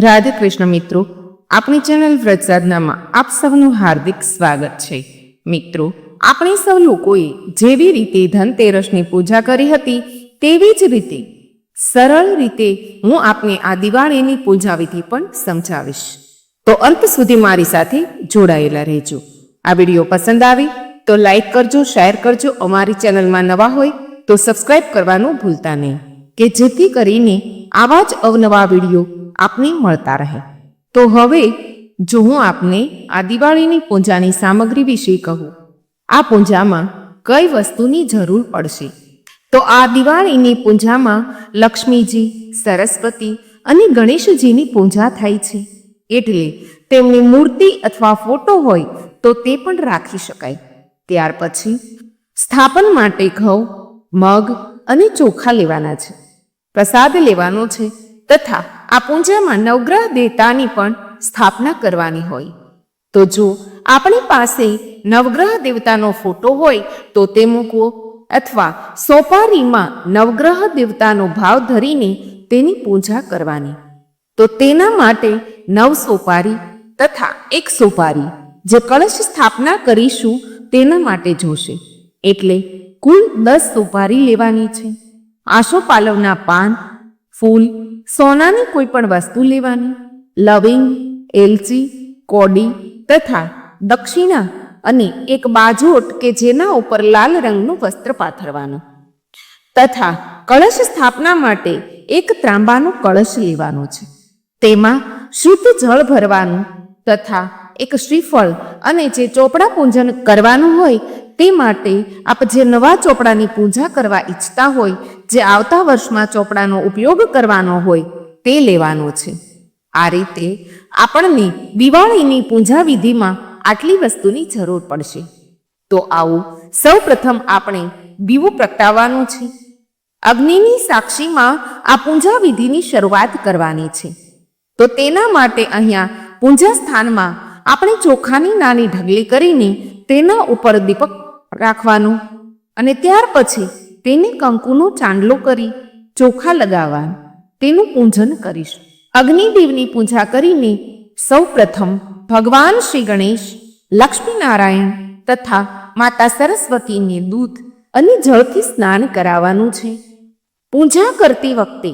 રાધે કૃષ્ણ મિત્રો, આપણી ચેનલ વ્રત આપ સૌનું હાર્દિક સ્વાગત છે. મિત્રો, આપણે સૌ લોકોએ જેવી રીતે ધનતેરસની પૂજા કરી હતી, તેવી જ રીતે સરળ રીતે હું આપને આ દિવાળીની પૂજા વિધિ પણ સમજાવીશ. તો અંત સુધી મારી સાથે જોડાયેલા રહેજો. આ વીડિયો પસંદ આવી તો લાઈક કરજો, શેર કરજો. અમારી ચેનલમાં નવા હોય તો સબસ્ક્રાઈબ કરવાનું ભૂલતા નહીં. કે જેથી કરીને આવા જ અવનવા વીડિયો આપને મળતા રહે. તો હવે, જો હું આપને આ દિવાળીની પૂજાની સામગ્રી વિશે કહું, આ પૂજામાં કઈ વસ્તુની જરૂર પડશે? તો આ દિવાળીની પૂજામાં લક્ષ્મીજી, સરસ્વતી અને ગણેશજીની પૂજા થાય છે. એટલે તેમની મૂર્તિ અથવા ફોટો હોય તો તે પણ રાખી શકાય. ત્યાર પછી, સ્થાપન માટે ઘઉં, મગ અને ચોખા લેવાના છે. પ્રસાદ લેવાનો છે તથા આ પૂજામાં નવગ્રહ દેવતાની પણ સ્થાપના કરવાની હોય. તો જો આપણી પાસે નવગ્રહ દેવતાનો ફોટો હોય, તો તે મૂકવો અથવા સોપારીમાં નવગ્રહ દેવતાનો ભાવ ધરીને તેની પૂજા કરવાની. તો તેના માટે નવ સોપારી તથા એક સોપારી જે કળશ સ્થાપના કરીશું તેના માટે જોશે. એટલે કુલ દસ સોપારી લેવાની છે. આસોપાલવના પાન, ફૂલ, સોનાની કોઈ પણ વસ્તુ લેવાની, લવિંગ, એલચી, કોડી તથા દક્ષિણા અને એક બાજોટ કે જેના ઉપર લાલ રંગનું વસ્ત્ર પાથરવાનું. તથા કળશ સ્થાપના માટે એક ત્રાંબાનો કળશ લેવાનો છે. તેમાં શુદ્ધ જળ ભરવાનું તથા એક શ્રીફળ અને જે ચોપડા પૂજન કરવાનું હોય તે માટે આપ જે નવા ચોપડાની પૂજા કરવા ઈચ્છતા હોય જે આવતા વર્ષમાં ચોપડાનો ઉપયોગ કરવાનો હોય તે લેવાનો છે. આ રીતે આપણને દિવાળીની પૂજા વિધિમાં આટલી વસ્તુની જરૂર પડશે. તો આવું સૌ પ્રથમ આપણે દીવું પ્રગટાવવાનું છે. અગ્નિની સાક્ષીમાં આ પૂજા વિધિની શરૂઆત કરવાની છે. તો તેના માટે અહીંયા પૂજા સ્થાનમાં આપણે ચોખાની નાની ઢગલી કરીને તેના ઉપર દીપક રાખવાનું અને ત્યાર પછી તેને કંકુનો ચાંદલો કરી ચોખા લગાવવા તેનું પૂજન કરીશું. અગ્નિદેવની પૂજા કરીને સૌ પ્રથમ ભગવાન શ્રી ગણેશ, લક્ષ્મીનારાયણ તથા માતા સરસ્વતીને દૂધ અને જળથી સ્નાન કરાવવાનું છે. પૂજા કરતી વખતે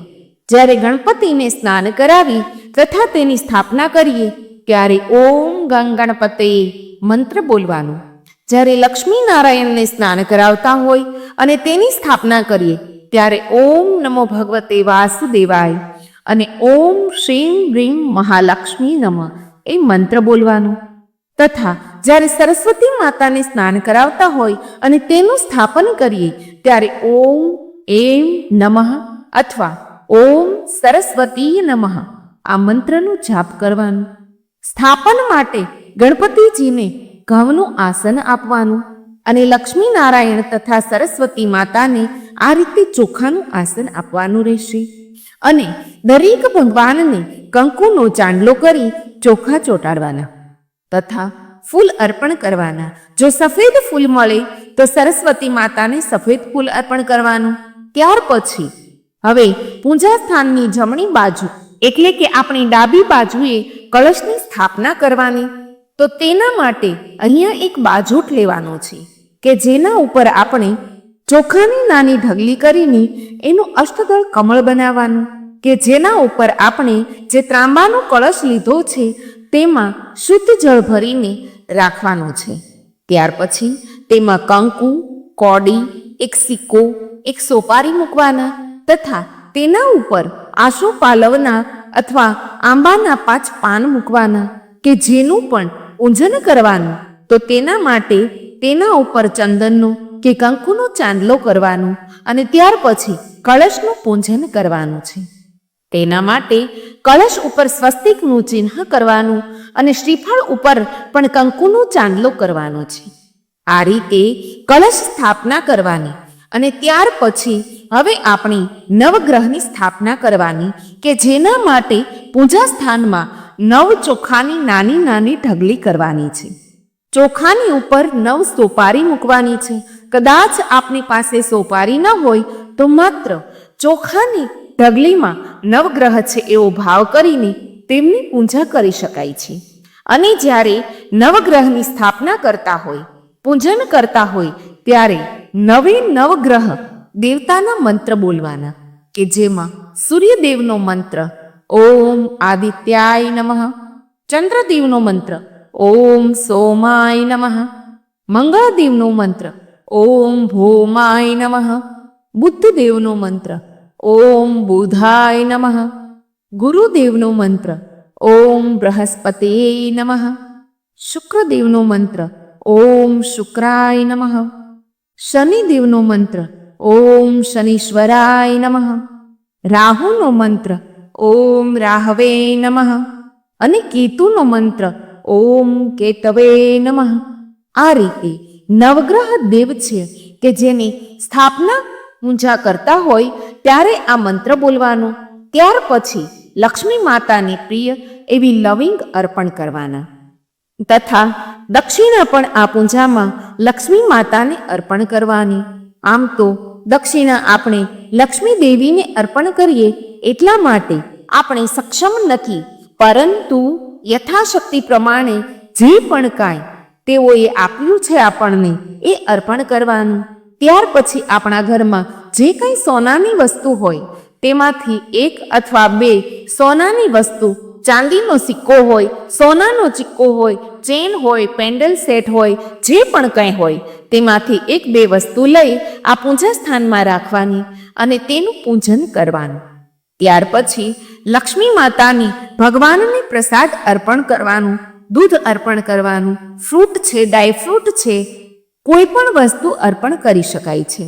જ્યારે ગણપતિને સ્નાન કરાવી તથા તેની સ્થાપના કરીએ, ત્યારે ઓમ ગંગ ગણપતે મંત્ર બોલવાનું. જ્યારે લક્ષ્મી નારાયણને સ્નાન કરાવતા હોય અને તેની સ્થાપના કરીએ, ત્યારે ઓમ નમો ભગવતે વાસુદેવાય અને ઓમ શ્રીમ રીમ મહાલક્ષ્મી નમ એ મંત્ર બોલવાનું. તથા જ્યારે સરસ્વતી માતાને સ્નાન કરાવતા હોય અને તેનું સ્થાપન કરીએ, ત્યારે ઓમ, એમ નમઃ અથવા ઓમ સરસ્વતી નમઃ આ મંત્રનું જાપ કરવાનું. સ્થાપન માટે ગણપતિજીને ઘઉંનું આસન આપવાનું. અને લક્ષ્મી નારાયણ તથા સરસ્વતી માતાને આ રીતે ચોખાનું આસન આપવાનું રહેશે. અને દરેક ભગવાનને કંકુનો ચાંદલો કરી ચોખા ચોટાડવાના તથા ફૂલ અર્પણ કરવાના. જો સફેદ ફૂલ મળે, તો સરસ્વતી માતાને સફેદ ફૂલ અર્પણ કરવાનું. ત્યાર પછી, હવે પૂજા સ્થાનની જમણી બાજુ, એટલે કે આપણી ડાબી બાજુએ કળશની સ્થાપના કરવાની. તો તેના માટે અહીંયા એક બાજોટ લેવાનો છે કે જેના ઉપર આપણે ચોખાની નાની ઢગલી કરીને એનું અષ્ટદળ કમળ બનાવવાનું, કે જેના ઉપર આપણે જે ત્રાંબાનો કળશ લીધો છે તેમાં શુદ્ધ જળ ભરીને રાખવાનું છે. ત્યાર પછી તેમાં કંકુ, કોડી, એક સિક્કો, એક સોપારી મૂકવાના તથા તેના ઉપર આંસુ પાલવના અથવા આંબાના પાંચ પાન મૂકવાના, કે જેનું પણ પૂજન કરવાનું, તો તેના માટે તેના ઉપર ચંદનનો કે કંકુનો ચાંદલો કરવાનો અને ત્યાર પછી કળશનું પૂજન કરવાનું છે. તેના માટે કળશ ઉપર સ્વસ્તિકનું ચિહ્ન કરવાનું અને શ્રીફળ ઉપર પણ કંકુનો ચાંદલો કરવાનો છે. આ રીતે કળશ સ્થાપના કરવાની અને ત્યાર પછી હવે આપણી નવગ્રહની સ્થાપના કરવાની કે જેના માટે પૂજા સ્થાનમાં નવ ચોખાની નાની નાની ઢગલી કરવાની છે. ચોખાની ઉપર નવ સોપારી મૂકવાની છે. કદાચ આપની પાસે સોપારી ન હોય તો માત્ર ચોખાની ઢગલીમાં નવગ્રહ છે એવો ભાવ કરીને તેમની પૂજા કરી શકાય છે. અને જ્યારે નવગ્રહની સ્થાપના કરતા હોય, પૂજન કરતા હોય, ત્યારે નવે નવગ્રહ દેવતાના મંત્ર બોલવાના કે જેમાં સૂર્યદેવનો મંત્ર ઓમ આદિત્યાય નમઃ. ચંદ્રદેવનો મંત્ર, ઓમ સોમાય નમઃ. મંગળદેવનો મંત્ર, ઓમ ભૌમાય નમઃ. બુદ્ધદેવનો મંત્ર, ઓમ બુધાય નમઃ. ગુરુદેવનો મંત્ર, ઓમ બૃહસ્પતે નમઃ. શુક્રદેવનો મંત્ર, ઓમ શુક્રાય નમઃ. શનિદેવનો મંત્ર, ઓમ શનીશ્વરાય નમઃ. રાહુનો મંત્ર ઓમ રાહવે નમઃ. અને કેતુનો મંત્ર, ઓમ કેતવે નમઃ. આ રીતે નવગ્રહ દેવ છે કે જેની સ્થાપના પૂજા કરતા હોય ત્યારે આ મંત્ર બોલવાનો. ત્યાર પછી લક્ષ્મી માતાને પ્રિય એવી લવિંગ અર્પણ કરવાના. તથા દક્ષિણા પણ આ પૂજામાં લક્ષ્મી માતાને અર્પણ કરવાની. આમ તો દક્ષિણા આપણે લક્ષ્મી દેવીને અર્પણ કરીએ એટલા માટે આપણે સક્ષમ નથી. પરંતુ યથાશક્તિ પ્રમાણે જે પણ કાંઈ તેઓએ આપ્યું છે આપણને, એ અર્પણ કરવાનું. ત્યાર પછી આપણા ઘરમાં જે કંઈ સોનાની વસ્તુ હોય, તેમાંથી એક અથવા બે સોનાની વસ્તુ, ચાંદીનો સિક્કો હોય, સોનાનો સિક્કો હોય, ચેન હોય, પેન્ડલ સેટ હોય, જે પણ કંઈ હોય તેમાંથી એક બે વસ્તુ લઈ આ પૂજા સ્થાનમાં રાખવાની અને તેનું પૂજન કરવાનું. ત્યાર પછી લક્ષ્મી માતાની ભગવાનને પ્રસાદ અર્પણ કરવાનું, દૂધ અર્પણ કરવાનું, ફ્રૂટ છે ડ્રાયફ્રૂટ છે, કોઈ પણ વસ્તુ અર્પણ કરી શકાય છે.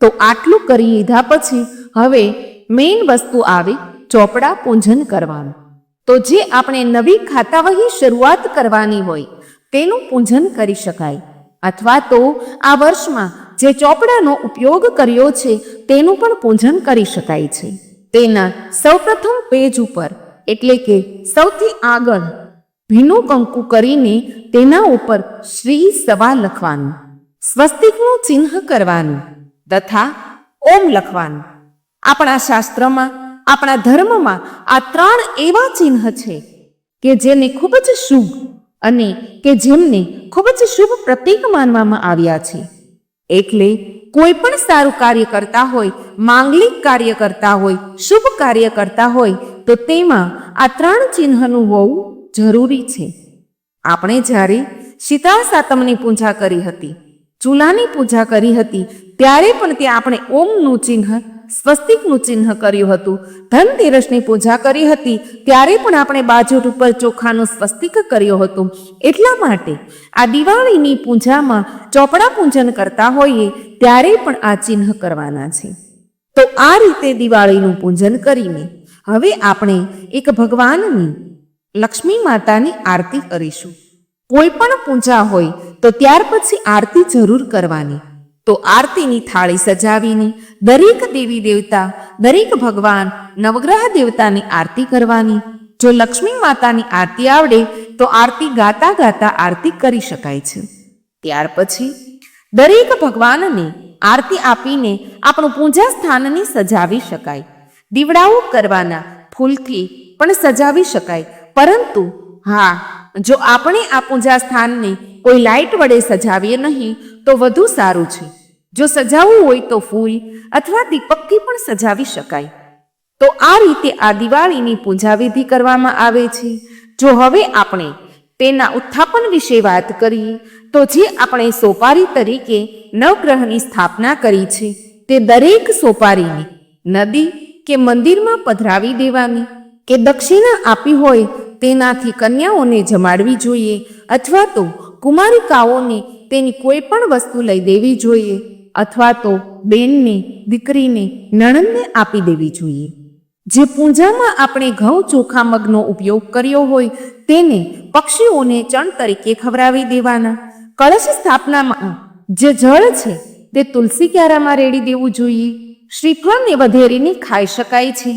તો આટલું કરી લીધા પછી હવે મેઇન વસ્તુ આવે, ચોપડા પૂજન કરવાનું. તો જે આપણે નવી ખાતાવહી શરૂઆત કરવાની હોય, તેનું પૂજન કરી શકાય. અથવા તો આ વર્ષમાં જે ચોપડાનો ઉપયોગ કર્યો છે, તેનું પણ પૂજન કરી શકાય છે. તેના સૌપ્રથમ પેજ ઉપર, એટલે કે સૌથી આગળ, ભીનું કંકુ કરીને તેના ઉપર શ્રી સવા લખવાનું, સ્વસ્તિકનું ચિહ્ન કરવાનું, તથા ઓમ લખવાનું. આપણા શાસ્ત્રમાં, આપણા ધર્મમાં આ ત્રણ એવા ચિહ્ન છે કે જેને ખૂબ જ શુભ અને કે જેમને ખૂબ જ શુભ પ્રતીક માનવામાં આવ્યા છે. એટલે કોઈ પણ સારું કાર્ય કરતા હોય, માંગલિક કાર્ય કરતા હોય, શુભ કાર્ય કરતા હોય, તો તેમાં આ ત્રણ ચિહ્નનું હોવું જરૂરી છે. આપણે જ્યારે શીતળા સાતમની પૂજા કરી હતી, ચૂલાની પૂજા કરી હતી, ત્યારે પણ ત્યાં આપણે ઓમનું ચિહ્ન સ્વસ્તિકનું ચિહ્ન કર્યું હતું. ધનતેરસની પૂજા કરી હતી, ત્યારે પણ આપણે બાજુ ઉપર ચોખાનું સ્વસ્તિક કર્યું હતું. એટલા માટે આ દિવાળીની પૂજામાં ચોપડા પૂજન કરતા હોઈએ, ત્યારે પણ આ ચિહ્ન કરવાના છે. તો આ રીતે દિવાળીનું પૂજન કરીને હવે આપણે એક ભગવાનની લક્ષ્મી માતાની આરતી કરીશું. કોઈ પણ પૂજા હોય, તો ત્યાર પછી આરતી જરૂર કરવાની. તો આરતીની થાળી સજાવીને દરેક દેવી દેવતા, દરેક ભગવાન નવગ્રહ દેવતાની આરતી કરવાની. જો લક્ષ્મી માતાની આરતી આવડે, તો આરતી ગાતા ગાતા આરતી કરી શકાય છે. ત્યાર પછી દરેક ભગવાનને આરતી આપીને આપણું પૂજા સ્થાનને સજાવી શકાય. દીવડાઓ કરવાના ફૂલથી પણ સજાવી શકાય. પરંતુ હા, જો આપણે આ પૂજા સ્થાનને કોઈ લાઇટ વડે સજાવીએ નહીં, તો વધુ સારું છે. જો સજાવવું હોય તો ફૂલ અથવા દીપકથી પણ સજાવી શકાય. તો આ રીતે આ દિવાળીની પૂજા વિધિ કરવામાં આવે છે. જો હવે આપણે તેના ઉત્થાપન વિશે વાત કરીએ, તો જે આપણે સોપારી તરીકે નવગ્રહની સ્થાપના કરી છે, તે દરેક સોપારીને નદી કે મંદિરમાં પધરાવી દેવાની કે દક્ષિણા આપી હોય તેનાથી કન્યાઓને જમાડવી જોઈએ અથવા તો કુમારિકાઓને તેની કોઈ પણ વસ્તુ લઈ દેવી જોઈએ. અથવા તો બેનને, દીકરીને નણંદને આપી દેવી જોઈએ. જે પૂજામાં આપણે ઘઉં ચોખા મગનો ઉપયોગ કર્યો હોય તેને પક્ષીઓને ચણ તરીકે ખવડાવી દેવાના. કળશ સ્થાપનામાં જે જળ છે તે તુલસી ક્યારામાં રેડી દેવું જોઈએ. શ્રીફળને વધેરીને ખાઈ શકાય છે.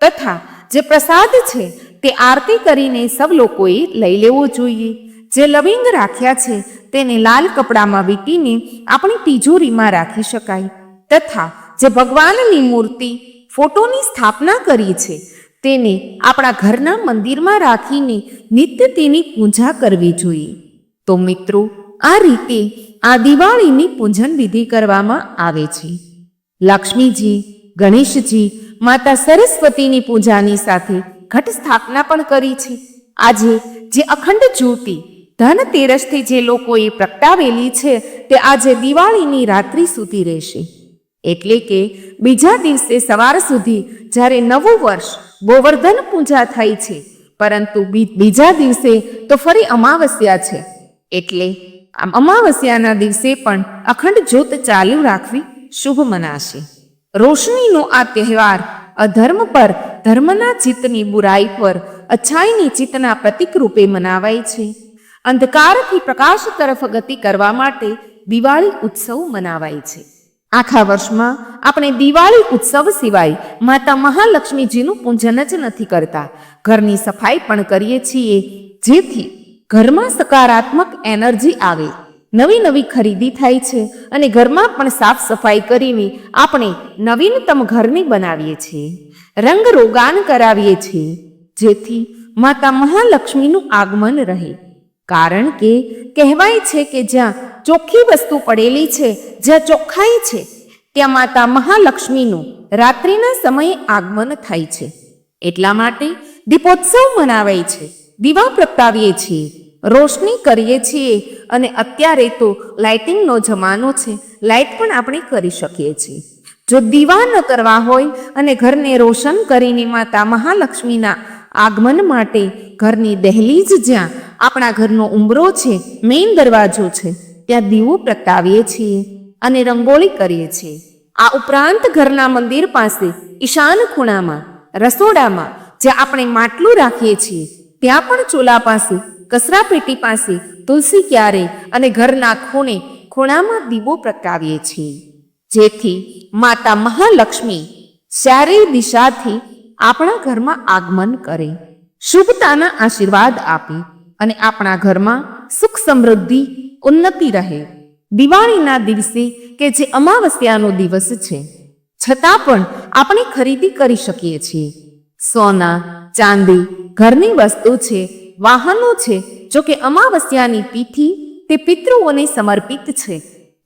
તથા જે પ્રસાદ છે તે આરતી કરીને સૌ લોકોએ લઈ લેવો જોઈએ. જે લવિંગ રાખ્યા છે તેને લાલ કપડામાં વીંટીને આપણી તિજોરીમાં રાખી શકાય. તથા જે ભગવાનની મૂર્તિ ફોટોની સ્થાપના કરી છે, તેને આપણા ઘરના મંદિરમાં રાખીને નિત્ય તેની પૂજા કરવી જોઈએ. તો મિત્રો, આ રીતે આ દિવાળીની પૂજન વિધિ કરવામાં આવે છે. લક્ષ્મીજી, ગણેશજી, માતા સરસ્વતીની પૂજાની સાથે ઘટ સ્થાપના પણ કરી છે. આજે જે અખંડ જ્યોતિ ધનતેરસથી જે લોકોએ પ્રગટાવેલી છે, તે આજે દિવાળીની રાત્રિ સુધી રહેશે. એટલે કે બીજા દિવસે સવાર સુધી, જ્યારે નવું વર્ષ, ગોવર્ધન પૂજા થાય છે, પરંતુ બીજા દિવસે તો ફરી અમાવસ્યા છે. એટલે અમાવસ્યાના દિવસે પણ અખંડ જ્યોત ચાલુ રાખવી શુભ મનાશે. રોશનીનો આ તહેવાર અધર્મ પર, ધર્મના ચિત્તની બુરાઈ પર અચ્છાઈની ચિત્તના પ્રતિક રૂપે મનાવાય છે. અંધકારથી પ્રકાશ તરફ ગતિ કરવા માટે દિવાળી ઉત્સવ મનાવાય છે. આખા વર્ષમાં આપણે દિવાળી ઉત્સવ સિવાય માતા મહાલક્ષ્મીજીનું પૂજન જ નથી કરતા. ઘરની સફાઈ પણ કરીએ છીએ, જેથી ઘરમાં સકારાત્મક એનર્જી આવે. નવી નવી ખરીદી થાય છે અને ઘરમાં પણ સાફ સફાઈ કરીને આપણે નવીનતમ ઘરની બનાવીએ છીએ. રંગ રોગાન કરાવીએ છીએ, જેથી માતા મહાલક્ષ્મીનું આગમન રહે. કારણ કે કહેવાય છે કે જ્યાં ચોખ્ખી વસ્તુ પડેલી છે, જ્યાં ચોખ્ખાઈ છે, ત્યાં માતા મહાલક્ષ્મીનું રાત્રિના સમયે આગમન થાય છે. એટલા માટે દીપોત્સવ મનાવાય છે દીવા પ્રગટાવીએ છીએ, રોશની કરીએ છીએ અને અત્યારે તો લાઇટિંગનો જમાનો છે, લાઇટ પણ આપણે કરી શકીએ છીએ. જો દીવા ન કરવા હોય અને ઘરને રોશન કરીને માતા મહાલક્ષ્મીના આગમન માટે ઘરની દહેલીજ જ્યાં આપણા ઘરનો ઉંબરો છે મેઇન દરવાજો છે, ત્યાં દીવો પ્રગટાવીએ છીએ અને રંગોળી કરીએ છીએ. આ ઉપરાંત ઘરના મંદિર પાસે ઈશાન ખૂણામાં, રસોડામાં, જ્યાં આપણે માટલું રાખીએ છીએ, ત્યાં પણ ચોલા પાસે કચરા પેટી પાસે, તુલસી ક્યારે અને ઘરના ખૂણે ખૂણામાં દીવો પ્રગટાવીએ છીએ. જેથી માતા મહાલક્ષ્મી ચારેય દિશાથી આપણા ઘરમાં આગમન કરે. શુભતાના આશીર્વાદ આપે. અને આપણા ઘરમાં સુખ સમૃદ્ધિ, ઉન્નતિ રહે. દિવાળીના દિવસે કે જે અમાવસ્યાનો દિવસ છે, છતાં પણ આપણે ખરીદી કરી શકીએ છીએ. સોના, ચાંદી, ઘરની વસ્તુ છે, વાહનો છે, જો કે અમાવસ્યાની તિથિ તે પિતૃઓને સમર્પિત છે.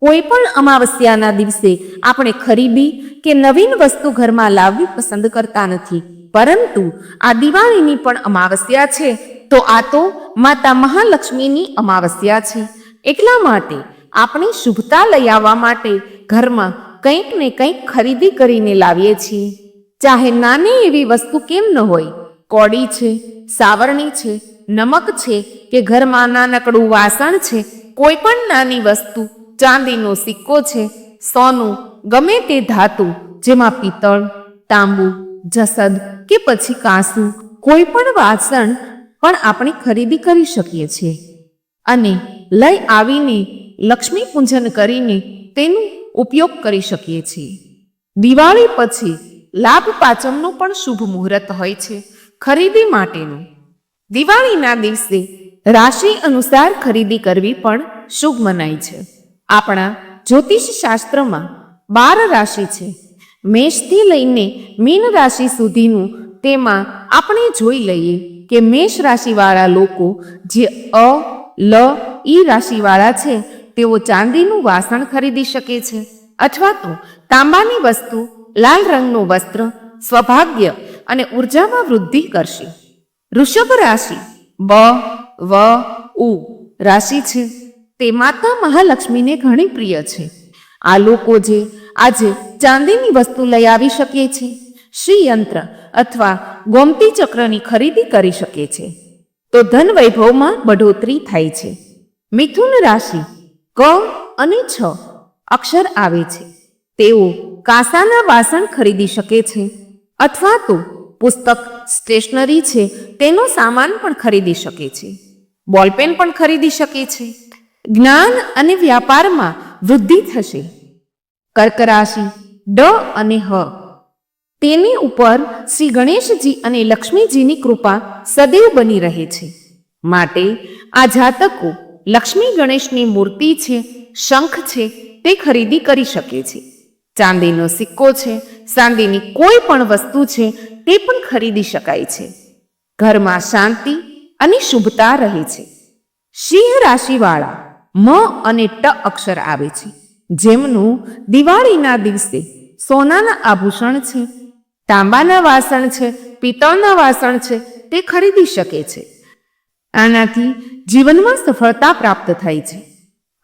કોઈ પણ અમાવસ્યાના દિવસે આપણે ખરીદી કે નવીન વસ્તુ ઘરમાં લાવવી પસંદ કરતા નથી. પરંતુ આ દિવાળીની પણ અમાવસ્યા છે. તો આ તો માતા મહાલક્ષ્મીની અમાવસ્યા છે. એટલા માટે આપણે શુભતા લઈ આવવા માટે ઘરમાં કંઈક ને કંઈક ખરીદી કરીને લાવીએ છીએ. ચાહે નાની એવી વસ્તુ કેમ ન હોય કોડી છે, સાવરણી છે, નમક છે કે ઘરમાં નાનકડું વાસણ છે, કોઈ પણ નાની વસ્તુ, ચાંદીનો સિક્કો છે, સોનું, ગમે તે ધાતુ, જેમાં પિત્તળ, તાંબુ જસદ કે પછી કાંસુ કોઈ પણ વાસણ પણ આપણે ખરીદી કરી શકીએ છીએ. અને લઈ આવીને લક્ષ્મી પૂજન કરીને તેનું ઉપયોગ કરી શકીએ છીએ. દિવાળી પછી લાભ પાચમનું પણ શુભ મુહૂર્ત હોય છે ખરીદી માટેનું. દિવાળીના દિવસે રાશિ અનુસાર ખરીદી કરવી પણ શુભ મનાય છે. આપણા જ્યોતિષ શાસ્ત્રમાં બાર રાશિ છે. મેષથી લઈને મીન રાશિ સુધીનું તેમાં આપણે જોઈ લઈએ કે મેષ રાશિવાળા લોકો જે અ, લ, ઈ રાશિવાળા છે, તેઓ ચાંદીનું વાસણ ખરીદી શકે છે અથવા તો તાંબાની વસ્તુ, લાલ રંગનું વસ્ત્ર, સ્વભાગ્ય અને ઉર્જામાં વૃદ્ધિ કરશે. વૃષભ રાશિ બ, વ, ઉ રાશિ છે. તે માતા મહાલક્ષ્મીને ઘણી પ્રિય છે. આ લોકો જે આજે ચાંદીની વસ્તુ લઈ આવી શકે છે, શ્રીયંત્ર અથવા ગોમતી ચક્રની ખરીદી કરી શકે છે, તો ધન વૈભવમાં બઢોતરી થાય છે. મિથુન રાશિ ક અને છ અક્ષર આવે છે. તેઓ કાંસાના વાસણ ખરીદી શકે છે અથવા તો પુસ્તક, સ્ટેશનરી છે, તેનો સામાન પણ ખરીદી શકે છે. બોલપેન પણ ખરીદી શકે છે. જ્ઞાન અને વ્યાપારમાં વૃદ્ધિ થશે. કર્ક રાશિ ડ અને હ. તેની ઉપર શ્રી ગણેશજી અને લક્ષ્મીજીની કૃપા સદૈવ બની રહે છે. માટે આ જાતકો લક્ષ્મી ગણેશની મૂર્તિ છે, શંખ છે, તે ખરીદી કરી શકે છે. ચાંદીનો સિક્કો છે, ચાંદીની કોઈ પણ વસ્તુ છે, તે પણ ખરીદી શકાય છે. ઘરમાં શાંતિ અને શુભતા રહે છે. સિંહ રાશિવાળા મ અને ટ અક્ષર આવે છે, જેમનું દિવાળીના દિવસે સોનાના આભૂષણ છે, તાંબાના વાસણ છે, પિત્તળના વાસણ છે, તે ખરીદી શકે છે. આનાથી જીવનમાં સફળતા પ્રાપ્ત થાય છે.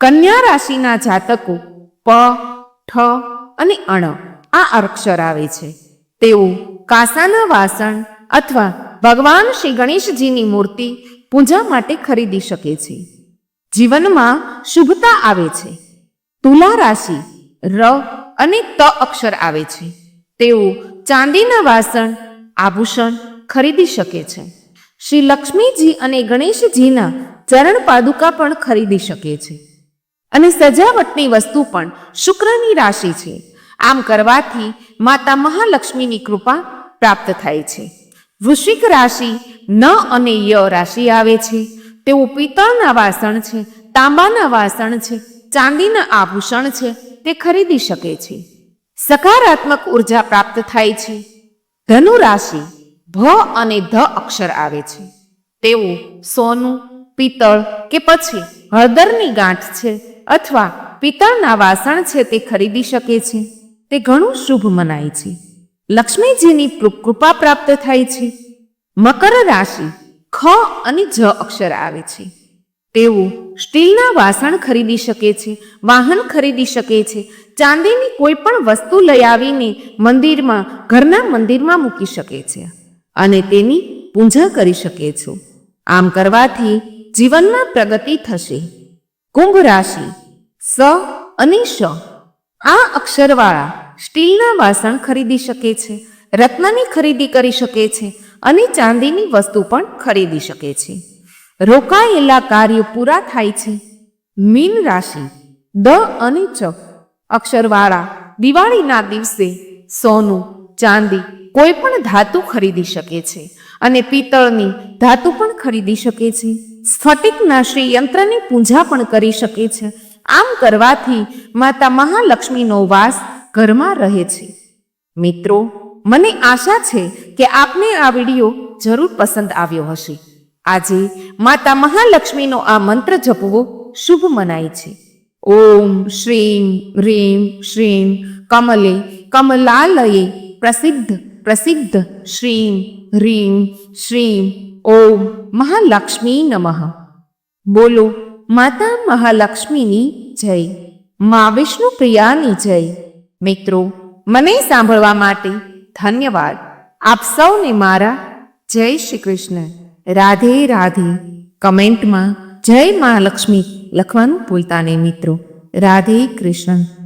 કન્યા રાશિના જાતકો પ, ઠ અને અણ આ અક્ષર આવે છે. તેઓ કાંસાના વાસણ અથવા ભગવાન શ્રી ગણેશજીની મૂર્તિ પૂજા માટે ખરીદી શકે છે. જીવનમાં શુભતા આવે છે. તુલા રાશિ ર અને ત અક્ષર આવે છે. તેઓ ચાંદીના વાસણ, આભૂષણ ખરીદી શકે છે. શ્રી લક્ષ્મીજી અને ગણેશજીના ચરણ પાદુકા પણ ખરીદી શકે છે. અને સજાવટની વસ્તુ પણ શુક્રની રાશિ છે. આમ કરવાથી માતા મહાલક્ષ્મીની કૃપા પ્રાપ્ત થાય છે. વૃશ્ચિક રાશિ ન અને ય રાશિ આવે છે. તેઓ પિત્તળના વાસણ છે, તાંબાના વાસણ છે, ચાંદીના આભૂષણ છે, તે ખરીદી શકે છે. સકારાત્મક ઊર્જા પ્રાપ્ત થાય છે. ધનુ રાશિ ભ અને ધ અક્ષર આવે છે. તેઓ સોનું, પિત્તળ કે પછી હળદરની ગાંઠ છે અથવા પિત્તળના વાસણ છે તે ખરીદી શકે છે. તે ઘણું શુભ મનાય છે. લક્ષ્મીજીની કૃપા પ્રાપ્ત થાય છે. મકર રાશિ ખ અને જ અક્ષર આવે છે. તેઓ સ્ટીલના વાસણ ખરીદી શકે છે, વાહન ખરીદી શકે છે, ચાંદીની કોઈ પણ વસ્તુ લઈ આવીને મંદિરમાં, ઘરના મંદિરમાં મૂકી શકે છે અને તેની પૂજા કરી શકે છો. આમ કરવાથી જીવનમાં પ્રગતિ થશે. કુંભ રાશિ, સ અને શ. આ અક્ષરવાળા સ્ટીલના વાસણ ખરીદી શકે છે, રત્નની ખરીદી કરી શકે છે અને ચાંદીની વસ્તુ પણ ખરીદી શકે છે. રોકાયેલા કાર્યો પૂરા થાય છે. મીન રાશિ, દ અને ચ, અક્ષરવાળા, દિવાળીના દિવસે સોનું, ચાંદી, કોઈ પણ ધાતુ ખરીદી શકે છે અને પિત્તળની ધાતુ પણ ખરીદી શકે છે. સ્ફટિક નાશી યંત્રની પૂજા પણ કરી શકે છે. આમ કરવાથી માતા મહાલક્ષ્મીનો વાસ ઘરમાં રહે છે. મિત્રો મને આશા છે કે આપને આ વીડિયો જરૂર પસંદ આવ્યો હશે. આજે માતા મહાલક્ષ્મીનો આ મંત્ર જપવો શુભ મનાય છે. ઓમ શ્રીમ રીમ શ્રીમ કમલે કમલાલયે પ્રસિદ્ધ પ્રસિદ્ધ શ્રીમ રીમ શ્રીમ ઓમ મહાલક્ષ્મી નમઃ. બોલો માતા મહાલક્ષ્મીની જય. મા વિષ્ણુ પ્રિયાની જય. મિત્રો, મને સાંભળવા માટે ધન્યવાદ. આપ સૌને મારા જય શ્રી કૃષ્ણ. રાધે રાધે. કમેન્ટમાં જય મહાલક્ષ્મી લખવાનું ભૂલતા નહીં મિત્રો. રાધે કૃષ્ણ.